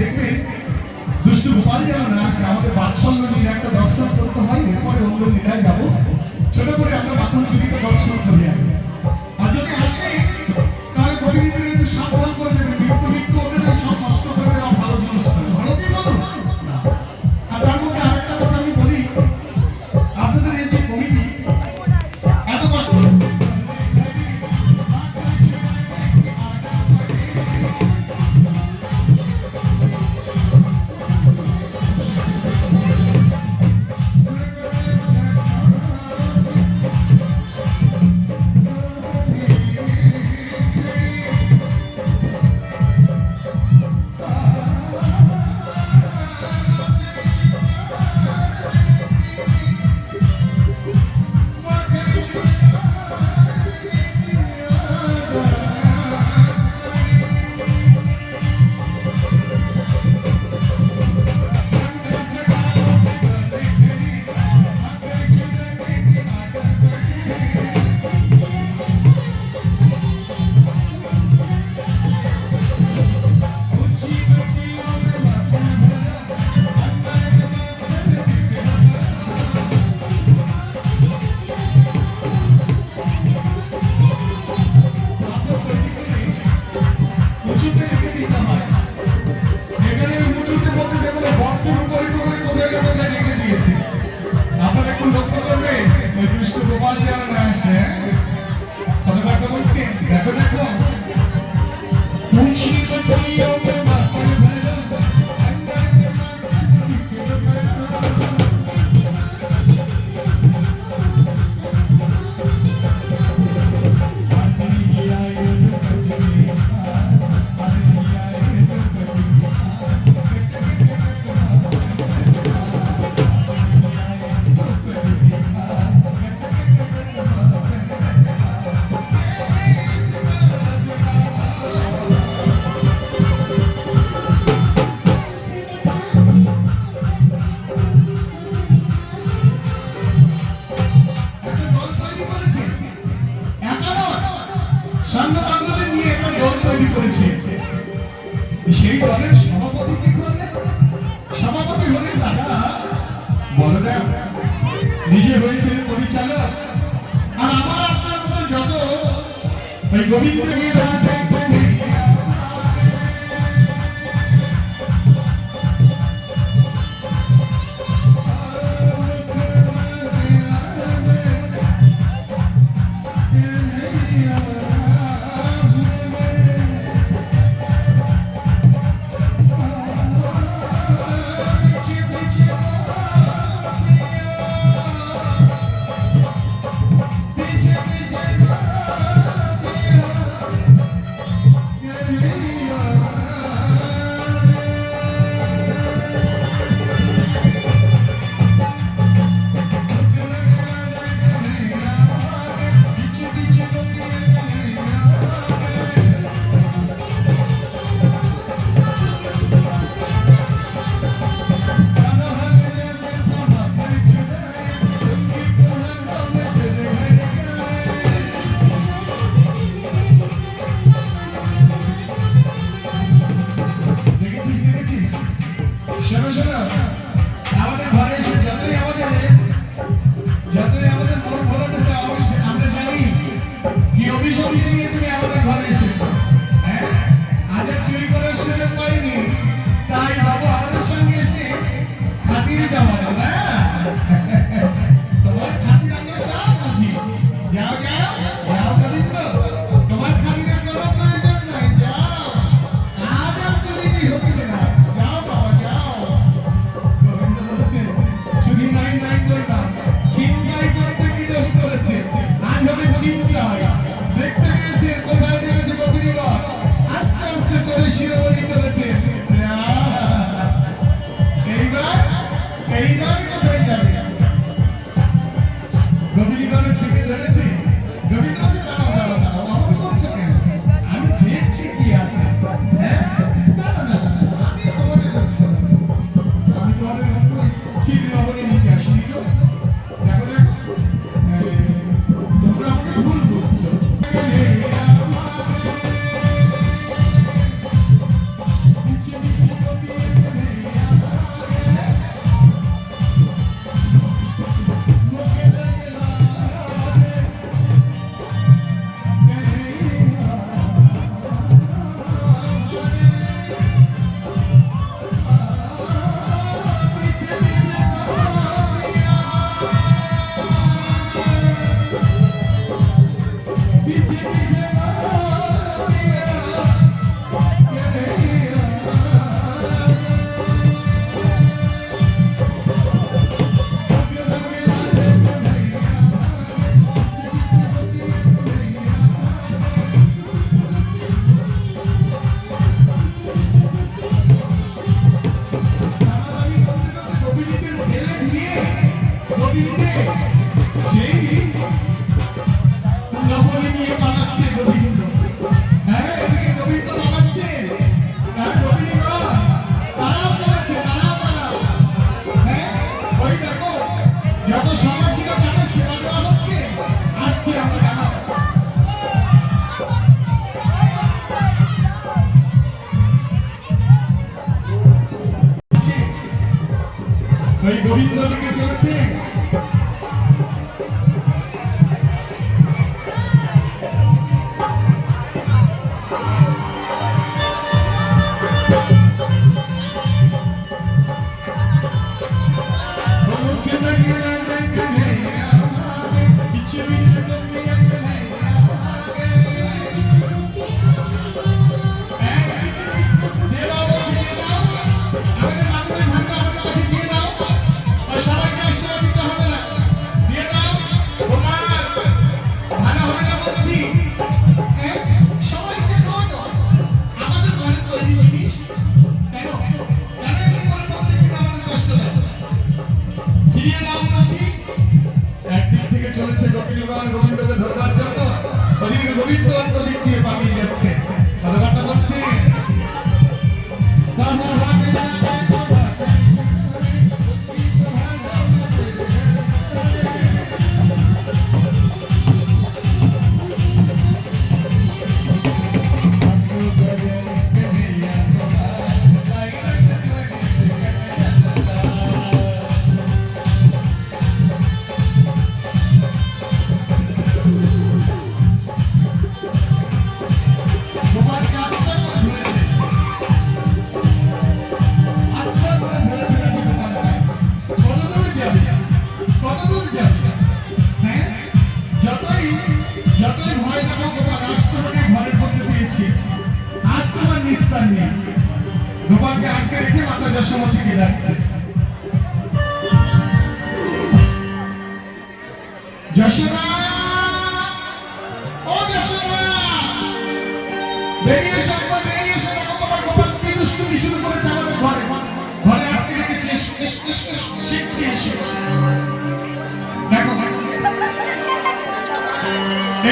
দেখবেন দুষ্টু গোপাল যেন না আসে। আমাদের বাৎসল্য লীলা একটা দর্শন করতে হয় এরপরে অন্য লীলায় যাব। ছোট করে আমরা বাকুল জীবিত দর্শন করি আর যদি আসে তাহলে প্রতিনিধির একটু সাবধান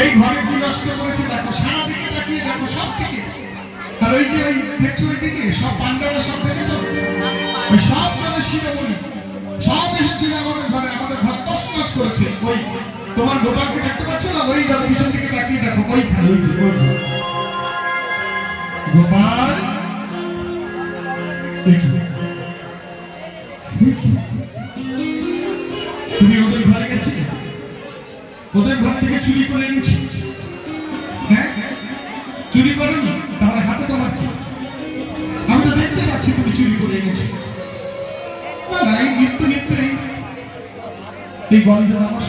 এই ঘরে কি নষ্ট করেছে দেখো, সারা দিকে তাকিয়ে দেখো সব থেকে। আর ওই যে ওই দেখছ ওই দিকে সব পান্ডারা সব দেখেছ? ওই সব চলে শিরোমণি সব এসেছিল আমাদের ঘরে, আমাদের ঘর তসনাজ করেছে। ওই তোমার গোপালকে দেখতে পাচ্ছ না? ওই দেখো, পিছন দিকে তাকিয়ে দেখো ওই ওই ওই নিত্য নিত্যই তুই গঞ্জ আমার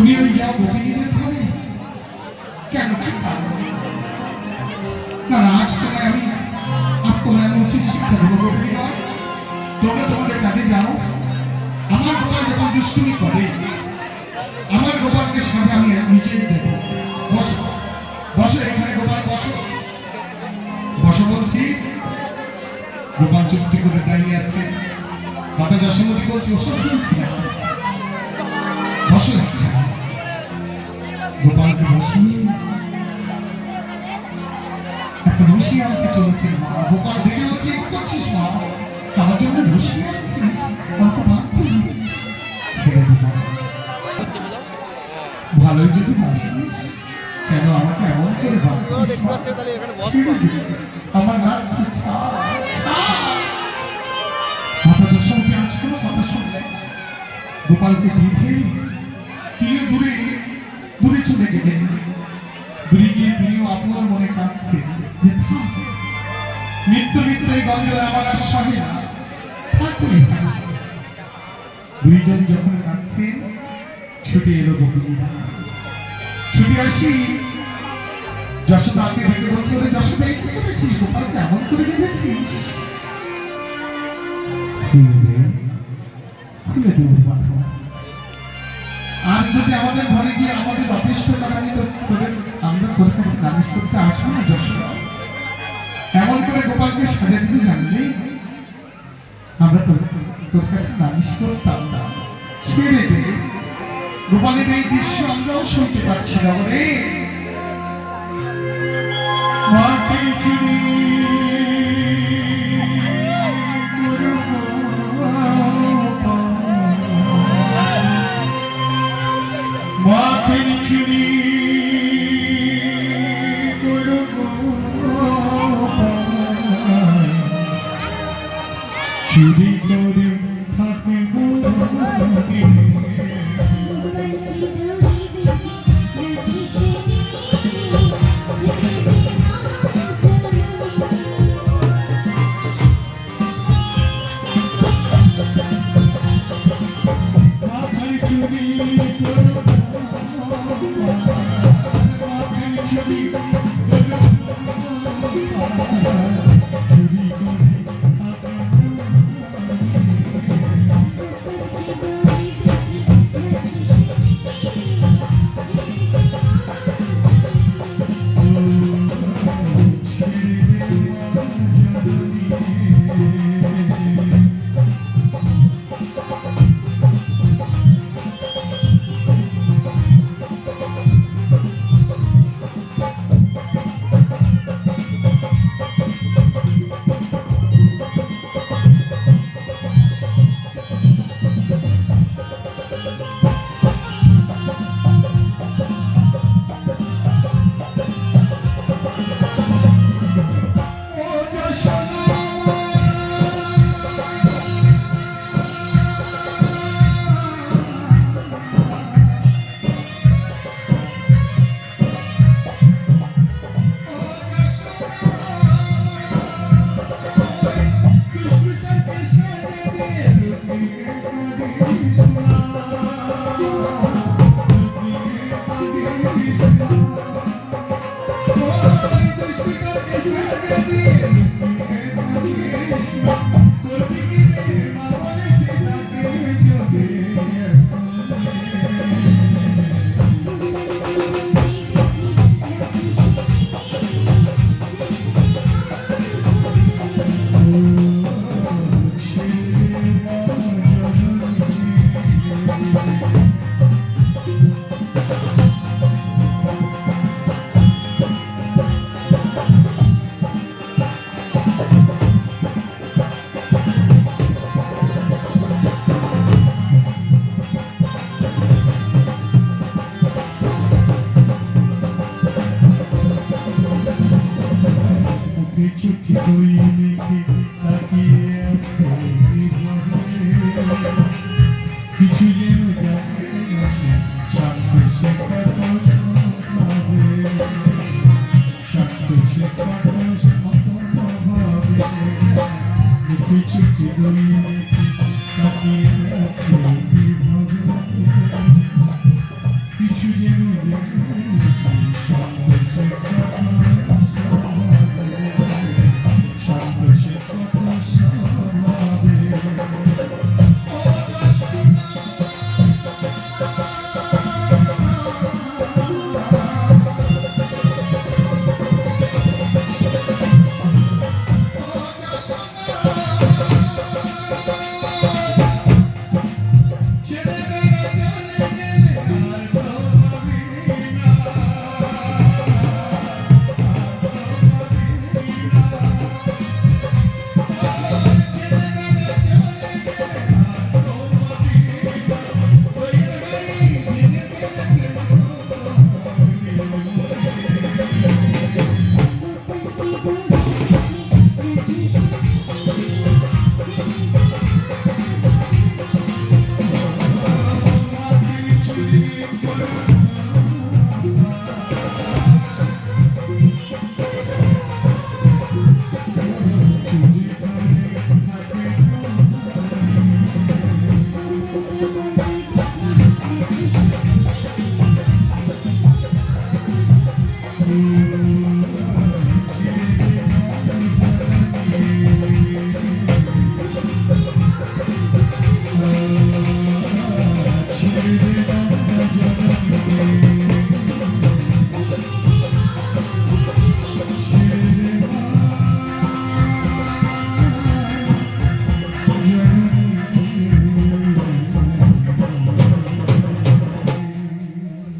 তুমি ওই যাও গোপিনীদের ঘরে কেন? না না আজ তোমায় আমি আজ তোমায় আমি উচিত শিক্ষা দেবো গোপিনীগণ তোমরা তোমাদের কাজে যাও আমার গোপাল যখন দুষ্টুমি করে আমার গোপালকে সাজা আমি নিজেই দেব বসো বসো এখানে গোপাল বসো বসো বলছি গোপাল চুক্তি করে দাঁড়িয়ে আছে মাতা যশোমতী বলছি ওসব শুনছি না গোপালকে বসিয়ে একটা বসিয়ে আনতে চলেছে মা। গোপাল দেখে বলছে কি করছিস মা? আমার জন্য ভালোই যদি কেন আমাকে এমন করে আমার নাম ছা মাতা যশোমতী আজ কোনো কথা শুনলেন গোপালকে বিধে দুইজন যখন কাঁদছে এলো গোপিনীরা আসি যশোদাকে ডেকে বলছে, ওরে যশোদা, একটু কেটেছিস গোপালকে এমন করে মাথা। আর যদি আমাদের ঘরে গিয়ে আমাদের যথেষ্ট তো- গোপালকে সাজা দিতে জানলে আমরা তোর তোর কাছে নালিশ করতাম না। ছেড়ে দে। গোপালের এই দৃশ্য আমরাও শুনতে পাচ্ছি না বলে। মাকে চিনি